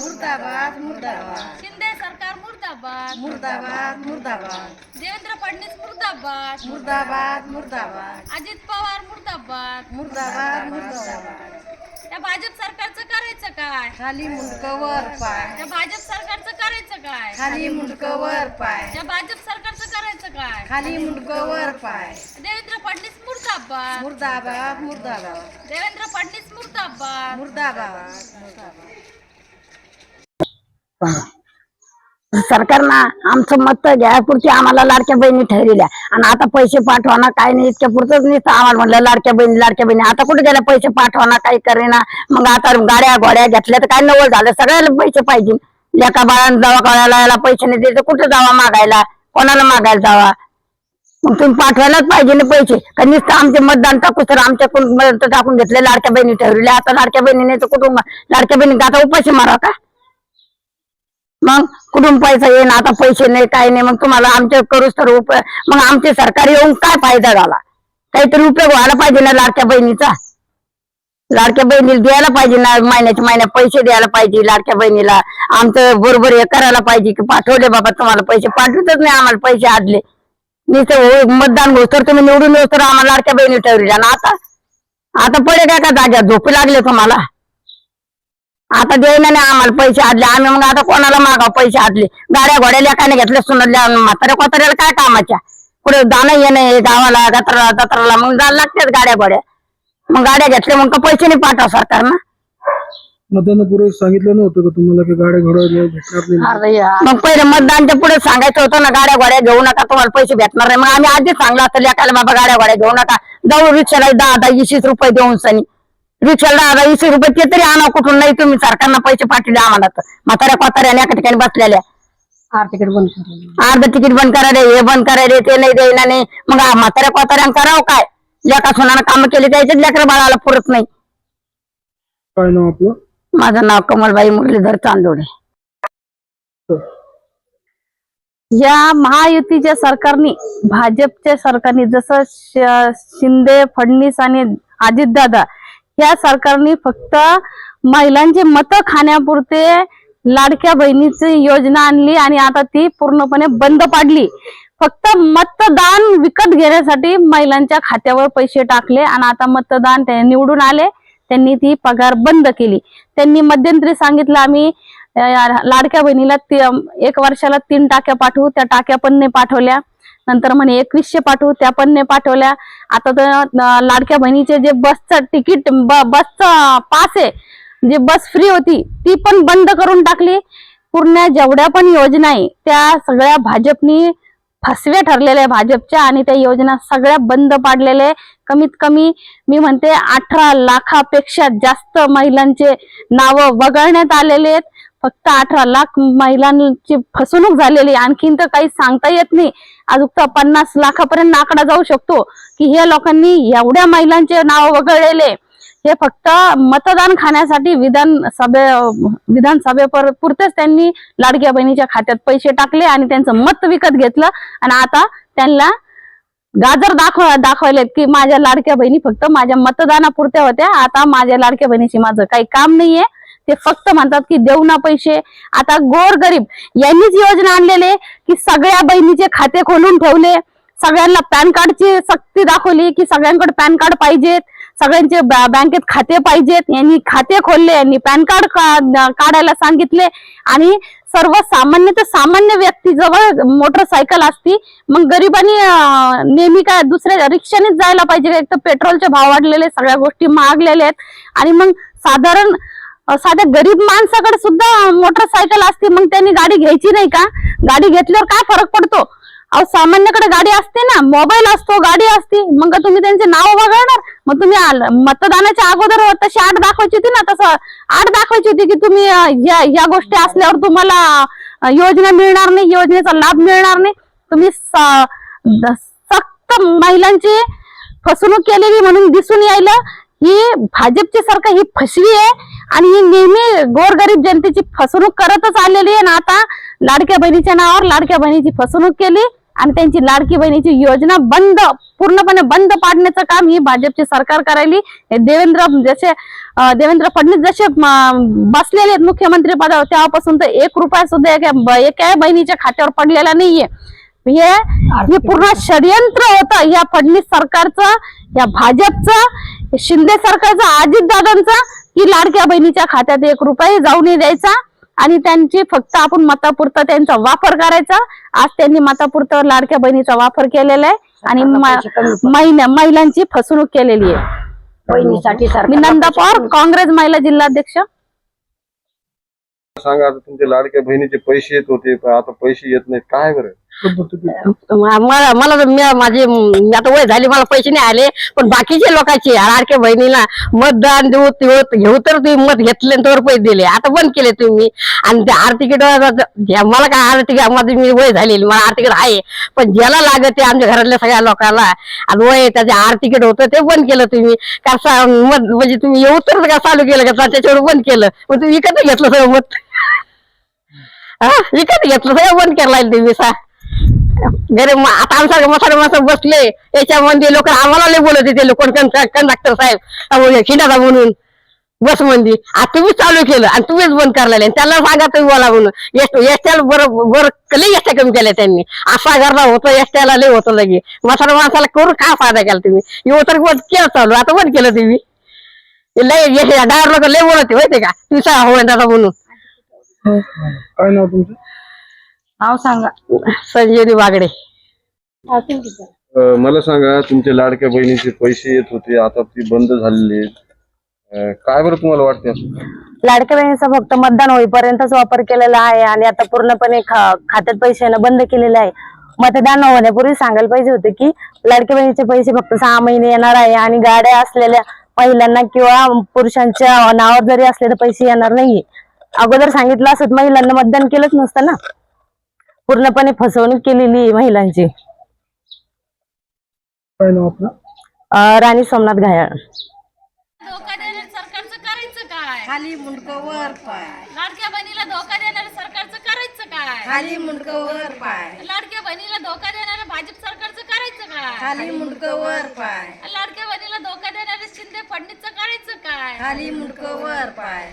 मुर्दाबाद मुर्दाबाद. शिंदे सरकार मुर्दाबाद. मुर्दाबाद मुर्दाबाद. देवेंद्र फडणवीस मुर्दाबाद. मुर्दाबाद मुर्दाबाद. अजित पवार मुर्दाबाद. मुर्दाबाद मुर्दाबाद. त्या भाजप सरकारचं करायचं काय? खाली मुंडकवर पाय. त्या भाजप सरकारचं करायचं काय? खाली मुंडकवर पाय. त्या भाजप सरकारचं करायचं काय? खाली मुंडकवर पाय. देवेंद्र फडणवीस मुर्दाबाद. मुर्दाबाद मुर्दाबाद. देवेंद्र फडणवीस मुर्दाबाद. मुर्दाबाद मुर्दाबाद. सरकारनं आमचं मत घ्यायपुरती आम्हाला लाडक्या बहिणी ठरविल्या. आणि आता पैसे पाठवाना काय नाही इतक्या पुरतच नुसतं आम्हाला म्हणलं लाडक्या बहिणी लाडक्या बहिणी आता कुठे गेल्या? पैसे पाठवाना काही करेना. मग आता गाड्या गोड्या घेतल्या तर काय नवल झालं? सगळ्याला पैसे पाहिजे. एका बाळानं दवाखान्याला याला पैसे नाही द्यायचं कुठे जावा मागायला? कोणाला मागायला जावा? मग तुम्ही पाठवायलाच पाहिजे ना पैसे. का नुसतं आमचे मतदान टाकू सर आमच्याकडून मत टाकून घेतले लाडक्या बहिणी ठरवल्या. आता लाडक्या बहिणीने तर कुठून लाडक्या बहिणी आता उपाशी मारा का? मग कुठून पैसा येईन? आता पैसे नाही काही नाही. मग तुम्हाला आमच्या करूच तर उप मग आमचे सरकार येऊन काय फायदा झाला? काहीतरी उपयोग व्हायला पाहिजे ना लाडक्या बहिणीचा. लाडक्या बहिणीला द्यायला पाहिजे ना महिन्याच्या महिन्यात पैसे द्यायला पाहिजे लाडक्या बहिणीला. आमचं बरोबर हे करायला पाहिजे की पाठवले बाबा तुम्हाला पैसे पाठवतच नाही आम्हाला पैसे आदले. नुसतं हो, मतदान घोष तर तुम्ही निवडून येऊ तर आम्हाला लाडक्या बहिणी ठेवली. ना आता? आता पडे काय का जाग्या झोपी लागले तुम्हाला? आता देईना नाही आम्हाला पैसे आदले. आम्ही मग आता कोणाला मागाव पैसे आदले? गाड्या घोड्या लेखाने घेतल्या सुनल्या म्हाताऱ्या कोताऱ्याला काय कामाच्या? कुठे जाणं येणं आहे गावाला गत्राला जत्राला मग जायला लागतात गाड्या घोड्या. मग गाड्या घेतल्या मग का पैसे नाही पाठवा सरकार ना मतदानापूर्वी सांगितलं नव्हतं का तुम्हाला की गाड्या घोड्या भेटणार नाही? मग पहिले मतदानच्या पुढे सांगायचं होतं ना गाड्या घोड्या घेऊ नका तुम्हाला पैसे भेटणार नाही. मग आम्ही आधीच सांगलं असतं लेखाला बाबा गाड्या घोड्या घेऊ नका. जाऊ रिक्षाला दहा दहा वीस वीस रुपये देऊन सनी. रिक्षाला वीस रुपये ते तरी आणा कुठून? नाही तुम्ही सरकारनं पैसे पाठवले आम्हाला तर. म्हाताऱ्या कोताऱ्याने एका ठिकाणी बसलेल्या. तिकीट बंद करा. अर्ध तिकीट बंद करायला हे बंद करायला ते नाही देईना नाही मग आ- म्हाताऱ्या कोताऱ्यानं करावं काय? लेखा सोनानं काम केले त्याच्यात लेकरं बाळाला पुरत नाही. काय नाव आपलं? माझं नाव कमलबाई मुरलीधर चांदोडे. या महायुतीच्या सरकारने भाजपच्या सरकारने जसं श- शिंदे फडणवीस आणि अजितदादा या सरकारने फक्त महिलांचे मत खाण्यापुरते लाडक्या बहिणीची योजना आणली आणि आता ती पूर्णपणे बंद पाडली. फक्त मतदान विकत घेण्यासाठी महिलांच्या खात्यावर पैसे टाकले आणि आता मतदान ते निवडून आले. त्यांनी ती पगार बंद केली. त्यांनी मध्यंतरी सांगितलं आम्ही लाडक्या बहिणीला ती- एक वर्षाला तीन टाक्या पाठवू. त्या टाक्या पण नाही पाठवल्या. नंतर म्हणे एकवीसशे पाठवू त्या पण नाही पाठवल्या. आता तर लाडक्या बहिणीचे जे बसचं तिकीट ब- बसचं पास आहे जे बस फ्री होती ती पण बंद करून टाकली. पूर्ण जेवढ्या पण योजना आहे त्या सगळ्या भाजपनी फसवे ठरलेले आहे भाजपच्या आणि त्या योजना सगळ्या बंद पाडलेले कमीत कमी मी म्हणते अठरा लाखापेक्षा जास्त महिलांचे नाव वगळण्यात आलेले आहेत. फक्त अठरा लाख महिलांची फसवणूक झालेली आहे. आणखीन तर काही सांगता येत नाही. अजून तर पन्नास लाखापर्यंत आकडा जाऊ शकतो. की हे लोकांनी एवढ्या महिलांचे नाव वगळलेले हे फक्त मतदान खाण्यासाठी विधानसभे विधानसभे पुरतेच त्यांनी लाडक्या बहिणीच्या खात्यात पैसे टाकले आणि त्यांचं मत विकत घेतलं. आणि आता त्यांना गाजर दाखव दाखवलेत की माझ्या लाडक्या बहिणी फक्त माझ्या मतदानापुरत्या होत्या. आता माझ्या लाडक्या बहिणीशी माझं काही काम नाहीये. ते फक्त म्हणतात की देऊ ना पैसे. आता गोर गरीब यांनीच योजना आणलेले की सगळ्या बहिणीचे खाते खोलून ठेवले. सगळ्यांना पॅन कार्डची सक्ती दाखवली की सगळ्यांकडे पॅन कार्ड पाहिजेत. सगळ्यांचे बँकेत खाते पाहिजेत. यांनी खाते खोलले यांनी पॅन कार्ड काढायला सांगितले. आणि सर्वसामान्य तर सामान्य व्यक्ती जवळ मोटरसायकल असती मग गरिबांनी नेहमी काय दुसऱ्या रिक्षानेच जायला पाहिजे. एक तर पेट्रोलचे भाव वाढलेले सगळ्या गोष्टी महागलेल्या आहेत. आणि मग साधारण साध्या गरीब माणसाकडे सुद्धा मोटरसायकल असते मग त्यांनी गाडी घ्यायची नाही का? गाडी घेतल्यावर काय फरक पडतो? अहो सामान्यकडे गाडी असते ना मोबाईल असतो गाडी असते मग तुम्ही त्यांचे नाव वगळणार? मग तुम्ही मतदानाच्या अगोदर तशी आठ दाखवायची होती ना तसं आठ दाखवायची होती की तुम्ही या या गोष्टी असल्यावर तुम्हाला योजना मिळणार नाही योजनेचा लाभ मिळणार नाही. तुम्ही स- द- सक्त महिलांची फसवणूक केलेली म्हणून दिसून यायला. ही भाजपची सरकार ही फसवी आहे. आणि ही नेहमी गोरगरीब जनतेची फसवणूक करतच आलेली आहे आणि आता. लाडक्या बहिणीच्या नावावर लाडक्या बहिणीची फसवणूक केली आणि त्यांची लाडकी बहिणीची योजना बंद पूर्णपणे बंद पाडण्याचं काम ही भाजपची सरकार करायली. हे देवेंद्र जसे देवेंद्र फडणवीस जसे बसलेले आहेत मुख्यमंत्री पदावर तेव्हापासून तर एक रुपया सुद्धा एका बहिणीच्या खात्यावर पडलेला नाहीये. हे हे पूर्ण षडयंत्र होतं. या फडणवीस सरकारचं या भाजपचं शिंदे सरकारचं अजित दादांचं की लाडक्या बहिणीच्या खात्यात एक रुपये जाऊ नाही द्यायचा आणि त्यांची फक्त आपण मतापुरता त्यांचा वापर करायचा. आज त्यांनी मतापुरतं लाडक्या बहिणीचा वापर केलेला आहे आणि महिला महिलांची फसवणूक केलेली आहे. बहिणीसाठी मी नंदा पवार काँग्रेस महिला जिल्हाध्यक्ष. सांगा आता तुमच्या लाडक्या बहिणीचे पैसे येत होते पण आता पैसे येत नाहीत. काय बरं? मला मला तर मी- माझी मी आता वय झाली मला पैसे नाही आले पण बाकीचे लोकांचे आडके बहिणीला मतदान देऊ देऊ घेऊ तर तुम्ही मत घेतले आणि तर पैसे दिले. आता बंद केले तुम्ही. आणि ते आर्थिक मला काय आर्थिक माझी मी वय झालेली मला आर्थिक आहे. पण ज्याला लागत ते आमच्या घरातल्या सगळ्या लोकांना. आणि वय त्याचे आर्थिक होतं ते बंद केलं तुम्ही. कसं मत म्हणजे तुम्ही येऊ तर का चालू केलं का? त्याच्यावर बंद केलं. मग तुम्ही विकत घेतलं सगळं मत. हा? विकत घेतलं सगळं बंद केलं तुम्ही सा गरीब आता आमचा मसाले माणसं बसले याच्यामध्ये लोक आम्हाला लय बोलत होते लोक कंडक्टर साहेब? अहो, खिंडाचा म्हणून. बस मंदी आता तुम्हीच चालू केलं आणि तुम्हीच बंद करलेले आणि त्याला सांगा तुम्ही बोला म्हणून. एसट्याला बरं बरं लई एसट्या कमी केल्या त्यांनी. असा करला होतं एसट्याला लई होतं लगे. मसाला माणसाला करून का फायदा केला तुम्ही? येऊ तर बंद केलं चालू. आता बंद केलं तुम्ही. लय डायर लोक लय बोलत होते का? तुम्ही सांगा हो दादा म्हणून. काय नाव तुमचं? नाव सांगा. संजीवनी बागडे अं, मला सांगा तुमच्या लाडक्या बहिणीचे पैसे येत होते आता ती बंद झालेली आहेत. अं, काय बरं तुम्हाला वाटते असं? लाडक्या बहिणीचा फक्त मतदान होईपर्यंतच वापर केलेला आहे आणि आता पूर्णपणे खा- खात्यात पैसे येणं बंद केलेले आहे. मतदान होण्यापूर्वी सांगायला पाहिजे होतं की लाडक्या बहिणीचे पैसे फक्त सहा महिने येणार आहे आणि गाड्या असलेल्या महिलांना किंवा पुरुषांच्या नावावर जरी असले तर पैसे येणार नाहीये. अगोदर सांगितलं असत महिलांना मतदान केलंच नसतं ना. पूर्णपणे फसवणूक केलेली आहे महिलांची. काय नाव आपलं? अं, राणी सोमनाथ घायाळ. धोका देणाऱ्या सरकारचं करायचं काय? खाली मुंडक वर पाय. लाडक्या बहिणीला धोका देणाऱ्या सरकारचं करायचं काय? खाली मुंडक वर पाय. लाडक्या बहिणीला धोका देणाऱ्या भाजप सरकारचं करायचं काय? खाली मुंडक वर पाय. लाडक्या बहिणीला धोका देणाऱ्या शिंदे फडणीसचं करायचं काय? खाली मुंडक वर पाय.